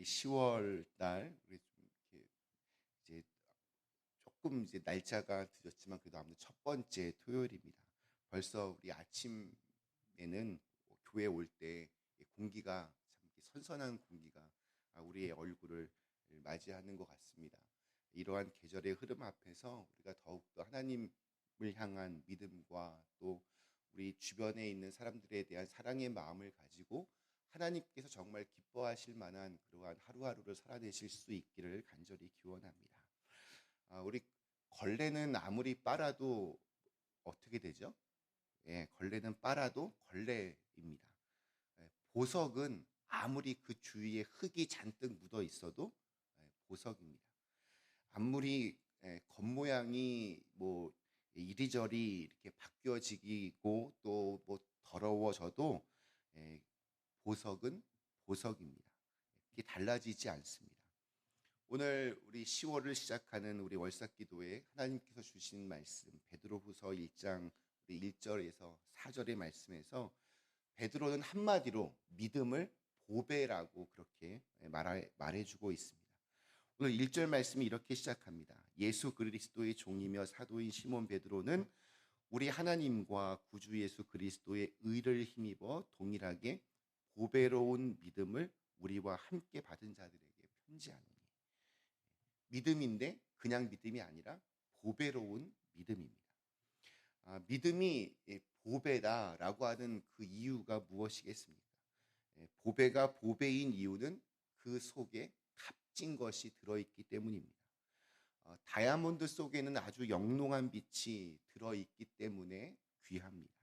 우리 10월 달 우리 좀 이렇게 이제 조금 이제 날짜가 늦었지만 그래도 아무튼 첫 번째 토요일입니다. 벌써 우리 아침에는 교회 올 때 공기가 참 선선한 공기가 우리의 얼굴을 맞이하는 것 같습니다. 이러한 계절의 흐름 앞에서 우리가 더욱더 하나님을 향한 믿음과 또 우리 주변에 있는 사람들에 대한 사랑의 마음을 가지고 하나님께서 정말 기뻐하실 만한 그러한 하루하루를 살아내실 수 있기를 간절히 기원합니다. 아, 우리 걸레는 아무리 빨아도 어떻게 되죠? 예, 걸레는 빨아도 걸레입니다. 예, 보석은 아무리 그 주위에 흙이 잔뜩 묻어 있어도 예, 보석입니다. 아무리 예, 겉모양이 뭐 이리저리 이렇게 바뀌어지고 또 뭐 더러워져도 예, 보석은 보석입니다. 이게 달라지지 않습니다. 오늘 우리 10월을 시작하는 우리 월삭기도에 하나님께서 주신 말씀 베드로후서 1장 우리 1절에서 4절의 말씀에서 베드로는 한마디로 믿음을 보배라고 그렇게 말해, 말해주고 있습니다. 오늘 1절 말씀이 이렇게 시작합니다. 예수 그리스도의 종이며 사도인 시몬 베드로는 우리 하나님과 구주 예수 그리스도의 의를 힘입어 동일하게 보배로운 믿음을 우리와 함께 받은 자들에게 편지하니 믿음인데 그냥 믿음이 아니라 보배로운 믿음입니다. 아, 믿음이 보배다라고 하는 그 이유가 무엇이겠습니까? 예, 보배가 보배인 이유는 그 속에 값진 것이 들어있기 때문입니다. 어, 다이아몬드 속에는 아주 영롱한 빛이 들어있기 때문에 귀합니다.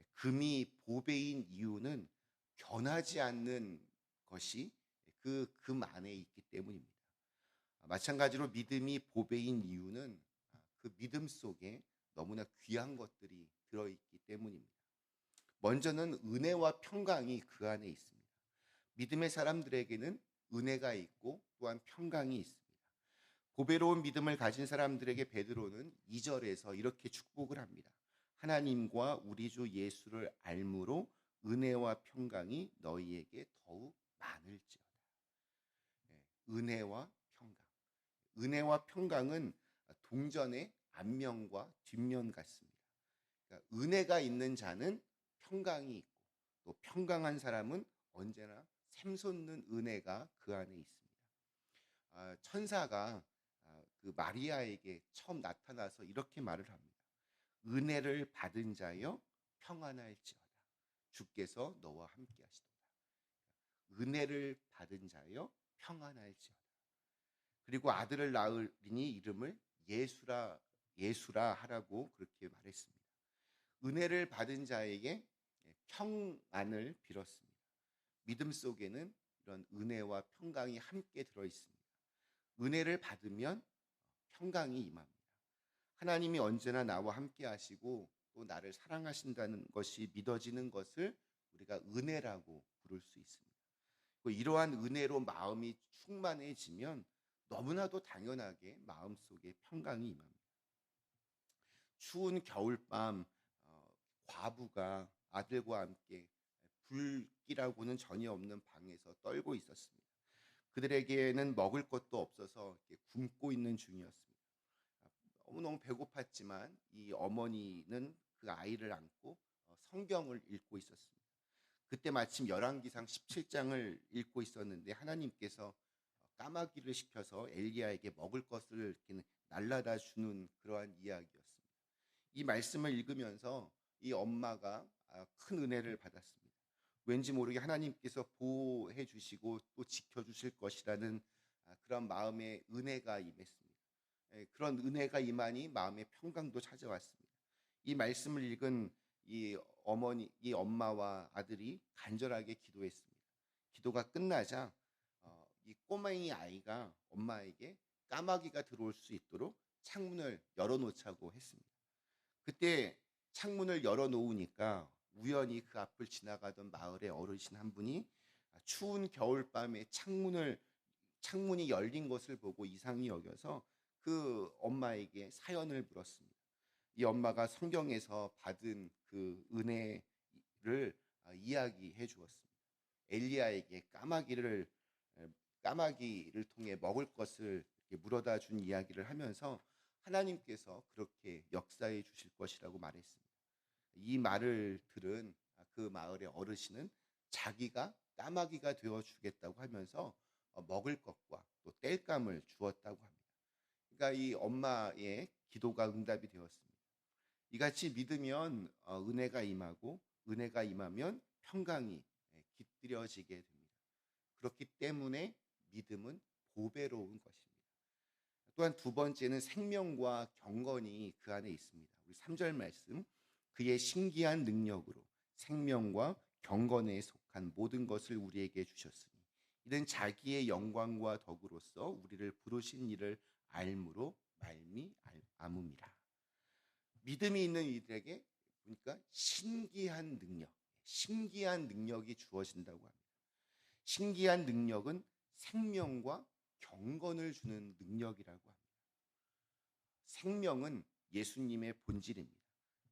예, 금이 보배인 이유는 변하지 않는 것이 그 금 안에 있기 때문입니다. 마찬가지로 믿음이 보배인 이유는 그 믿음 속에 너무나 귀한 것들이 들어있기 때문입니다. 먼저는 은혜와 평강이 그 안에 있습니다. 믿음의 사람들에게는 은혜가 있고 또한 평강이 있습니다. 보배로운 믿음을 가진 사람들에게 베드로는 2절에서 이렇게 축복을 합니다. 하나님과 우리 주 예수를 알므로 은혜와 평강이 너희에게 더욱 많을지어다. 예, 은혜와 평강. 은혜와 평강은 동전의 앞면과 뒷면 같습니다. 그러니까 은혜가 있는 자는 평강이 있고 또 평강한 사람은 언제나 샘솟는 은혜가 그 안에 있습니다. 아, 천사가 아, 그 마리아에게 처음 나타나서 이렇게 말을 합니다. 은혜를 받은 자여 평안할지어다. 주께서 너와 함께 하시도다. 은혜를 받은 자여 평안할지어다. 그리고 아들을 낳으리니 이름을 예수라 예수라 하라고 그렇게 말했습니다. 은혜를 받은 자에게 평안을 빌었습니다. 믿음 속에는 이런 은혜와 평강이 함께 들어 있습니다. 은혜를 받으면 평강이 임합니다. 하나님이 언제나 나와 함께 하시고 또 나를 사랑하신다는 것이 믿어지는 것을 우리가 은혜라고 부를 수 있습니다. 이러한 은혜로 마음이 충만해지면 너무나도 당연하게 마음속에 평강이 임합니다. 추운 겨울밤 어, 과부가 아들과 함께 불길하고는 전혀 없는 방에서 떨고 있었습니다. 그들에게는 먹을 것도 없어서 굶고 있는 중이었습니다. 너무너무 배고팠지만 이 어머니는 그 아이를 안고 어, 성경을 읽고 있었습니다. 그때 마침 열왕기상 17장을 읽고 있었는데 하나님께서 까마귀를 시켜서 엘리야에게 먹을 것을 날라다 주는 그러한 이야기였습니다. 이 말씀을 읽으면서 이 엄마가 아, 큰 은혜를 받았습니다. 왠지 모르게 하나님께서 보호해 주시고 또 지켜 주실 것이라는 아, 그런 마음의 은혜가 임했습니다. 예, 그런 은혜가 임하니 마음의 평강도 찾아왔습니다. 이 말씀을 읽은 이 어머니, 이 엄마와 아들이 간절하게 기도했습니다. 기도가 끝나자 어, 이 꼬마이 아이가 엄마에게 까마귀가 들어올 수 있도록 창문을 열어놓자고 했습니다. 그때 창문을 열어놓으니까 우연히 그 앞을 지나가던 마을의 어르신 한 분이 추운 겨울밤에 창문을 창문이 열린 것을 보고 이상히 여겨서 그 엄마에게 사연을 물었습니다. 이 엄마가 성경에서 받은 그 은혜를 아, 이야기해 주었습니다. 엘리야에게 까마귀를 까마귀를 통해 먹을 것을 물어다 준 이야기를 하면서 하나님께서 그렇게 역사해 주실 것이라고 말했습니다. 이 말을 들은 그 마을의 어르신은 자기가 까마귀가 되어 주겠다고 하면서 어, 먹을 것과 또 땔감을 주었다고 합니다. 그러니까 이 엄마의 기도가 응답이 되었습니다. 이같이 믿으면 어, 은혜가 임하고 은혜가 임하면 평강이 예, 깃들여지게 됩니다. 그렇기 때문에 믿음은 보배로운 것입니다. 또한 두 번째는 생명과 경건이 그 안에 있습니다. 우리 3절 말씀 그의 신기한 능력으로 생명과 경건에 속한 모든 것을 우리에게 주셨으니 이는 자기의 영광과 덕으로서 우리를 부르신 이를 알므로 말미 암음이라. 믿음이 있는 이들에게 보니까 신기한 능력, 신기한 능력이 주어진다고 합니다. 신기한 능력은 생명과 경건을 주는 능력이라고 합니다. 생명은 예수님의 본질입니다.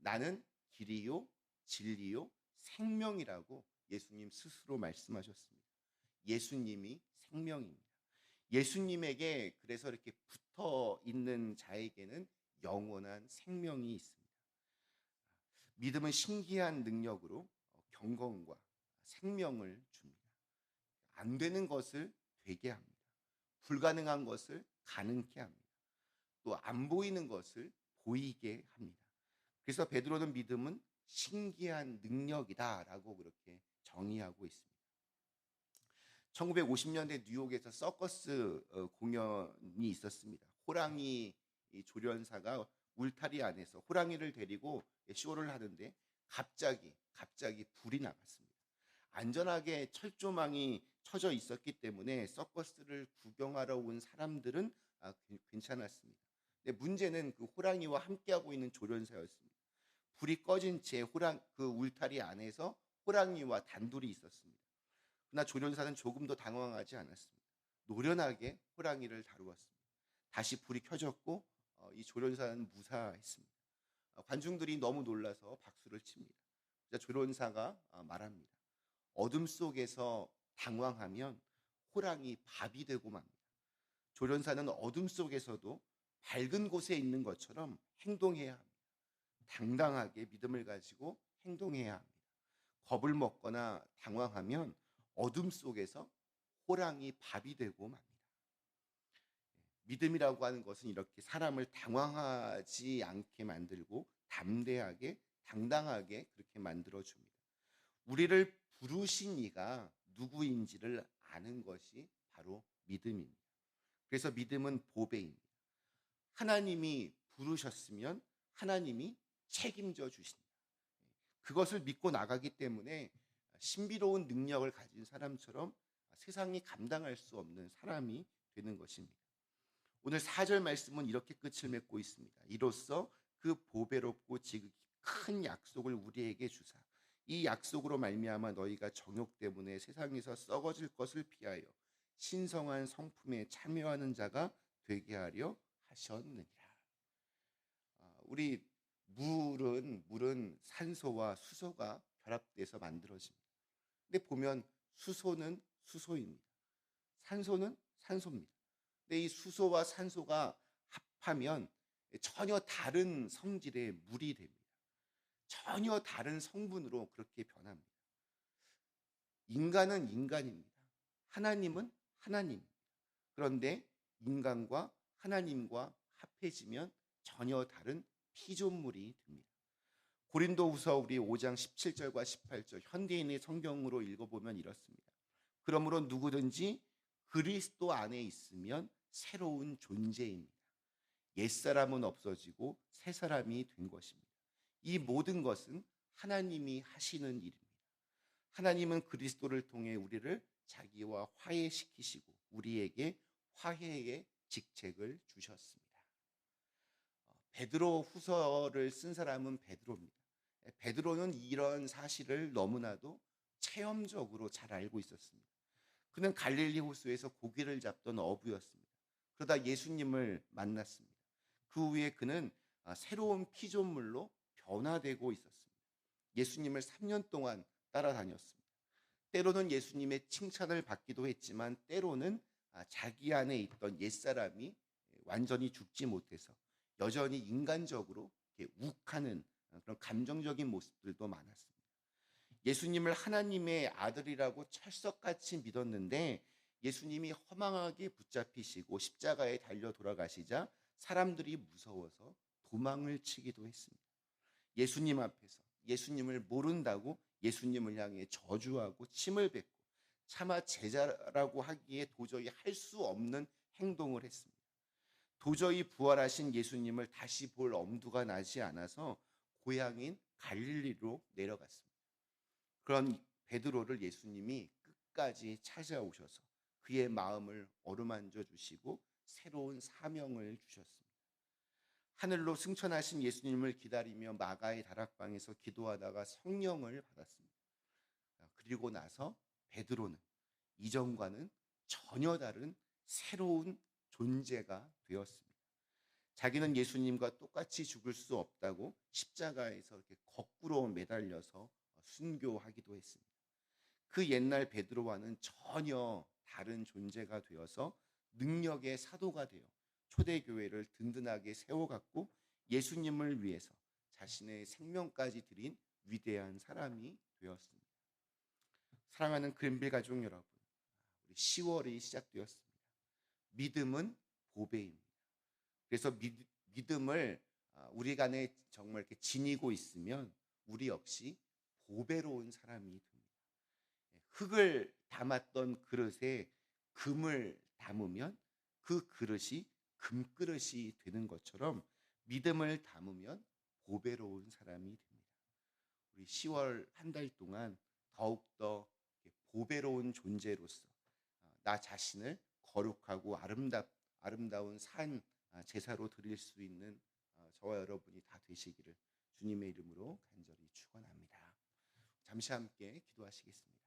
나는 길이요, 진리요, 생명이라고 예수님 스스로 말씀하셨습니다. 예수님이 생명입니다. 예수님에게 그래서 이렇게 붙어 있는 자에게는 영원한 생명이 있습니다. 믿음은 신기한 능력으로 경건과 생명을 줍니다. 안 되는 것을 되게 합니다. 불가능한 것을 가능케 합니다. 또 안 보이는 것을 보이게 합니다. 그래서 베드로는 믿음은 신기한 능력이다라고 그렇게 정의하고 있습니다. 1950년대 뉴욕에서 서커스 어, 공연이 있었습니다. 호랑이 조련사가 울타리 안에서 호랑이를 데리고 쇼를 하는데 갑자기 갑자기 불이 나갔습니다. 안전하게 철조망이 쳐져 있었기 때문에 서커스를 구경하러 온 사람들은 아, 괜찮았습니다. 근데 문제는 그 호랑이와 함께하고 있는 조련사였습니다. 불이 꺼진 채 호랑 그 울타리 안에서 호랑이와 단둘이 있었습니다. 그러나 조련사는 조금 더 당황하지 않았습니다. 노련하게 호랑이를 다루었습니다. 다시 불이 켜졌고 어, 이 조련사는 무사했습니다. 어, 관중들이 너무 놀라서 박수를 칩니다. 조련사가 어, 말합니다. 어둠 속에서 당황하면 호랑이 밥이 되고 맙니다. 조련사는 어둠 속에서도 밝은 곳에 있는 것처럼 행동해야 합니다. 당당하게 믿음을 가지고 행동해야 합니다. 겁을 먹거나 당황하면 어둠 속에서 호랑이 밥이 되고 맙니다. 믿음이라고 하는 것은 이렇게 사람을 당황하지 않게 만들고 담대하게 당당하게 그렇게 만들어 줍니다. 우리를 부르신 이가 누구인지를 아는 것이 바로 믿음입니다. 그래서 믿음은 보배입니다. 하나님이 부르셨으면 하나님이 책임져 주신다. 그것을 믿고 나가기 때문에 신비로운 능력을 가진 사람처럼 세상이 감당할 수 없는 사람이 되는 것입니다. 오늘 4절 말씀은 이렇게 끝을 맺고 있습니다. 이로써 그 보배롭고 지극히 큰 약속을 우리에게 주사 이 약속으로 말미암아 너희가 정욕 때문에 세상에서 썩어질 것을 피하여 신성한 성품에 참여하는 자가 되게 하려 하셨느니라. 아, 우리 물은 물은 산소와 수소가 결합돼서 만들어집니다. 근데 보면 수소는 수소입니다. 산소는 산소입니다. 이 수소와 산소가 합하면 전혀 다른 성질의 물이 됩니다. 전혀 다른 성분으로 그렇게 변합니다. 인간은 인간입니다. 하나님은 하나님입니다. 그런데 인간과 하나님과 합해지면 전혀 다른 피조물이 됩니다. 고린도후서 우리 5장 17절과 18절 현대인의 성경으로 읽어보면 이렇습니다. 그러므로 누구든지 그리스도 안에 있으면 새로운 존재입니다. 옛사람은 없어지고 새 사람이 된 것입니다. 이 모든 것은 하나님이 하시는 일입니다. 하나님은 그리스도를 통해 우리를 자기와 화해시키시고 우리에게 화해의 직책을 주셨습니다. 베드로 후서를 쓴 사람은 베드로입니다. 베드로는 이런 사실을 너무나도 체험적으로 잘 알고 있었습니다. 그는 갈릴리 호수에서 고기를 잡던 어부였습니다. 그러다 예수님을 만났습니다. 그 후에 그는 아, 새로운 피조물로 변화되고 있었습니다. 예수님을 3년 동안 따라다녔습니다. 때로는 예수님의 칭찬을 받기도 했지만 때로는 아, 자기 안에 있던 옛사람이 완전히 죽지 못해서 여전히 인간적으로 욱하는 그런 감정적인 모습들도 많았습니다. 예수님을 하나님의 아들이라고 철석같이 믿었는데 예수님이 허망하게 붙잡히시고 십자가에 달려 돌아가시자 사람들이 무서워서 도망을 치기도 했습니다. 예수님 앞에서 예수님을 모른다고 예수님을 향해 저주하고 침을 뱉고 차마 제자라고 하기에 도저히 할 수 없는 행동을 했습니다. 도저히 부활하신 예수님을 다시 볼 엄두가 나지 않아서 고향인 갈릴리로 내려갔습니다. 그런 베드로를 예수님이 끝까지 찾아오셔서 그의 마음을 어루만져 주시고 새로운 사명을 주셨습니다. 하늘로 승천하신 예수님을 기다리며 마가의 다락방에서 기도하다가 성령을 받았습니다. 그리고 나서 베드로는 이전과는 전혀 다른 새로운 존재가 되었습니다. 자기는 예수님과 똑같이 죽을 수 없다고 십자가에서 이렇게 거꾸로 매달려서 순교하기도 했습니다. 그 옛날 베드로와는 전혀 다른 존재가 되어서 능력의 사도가 되어 초대교회를 든든하게 세워갔고 예수님을 위해서 자신의 생명까지 드린 위대한 사람이 되었습니다. 사랑하는 그랜빌 가족 여러분, 우리 10월이 시작되었습니다. 믿음은 보배입니다. 그래서 믿, 믿음을 아, 우리 간에 정말 이렇게 지니고 있으면 우리 역시 보배로운 사람이 됩니다. 예, 흙을 담았던 그릇에 금을 담으면 그 그릇이 금그릇이 되는 것처럼 믿음을 담으면 보배로운 사람이 됩니다. 우리 10월 한 달 동안 더욱더 보배로운 존재로서 어, 나 자신을 거룩하고 아름답, 아름다운 산 아, 제사로 드릴 수 있는 어, 저와 여러분이 다 되시기를 주님의 이름으로 간절히 축원합니다. 잠시 함께 기도하시겠습니다.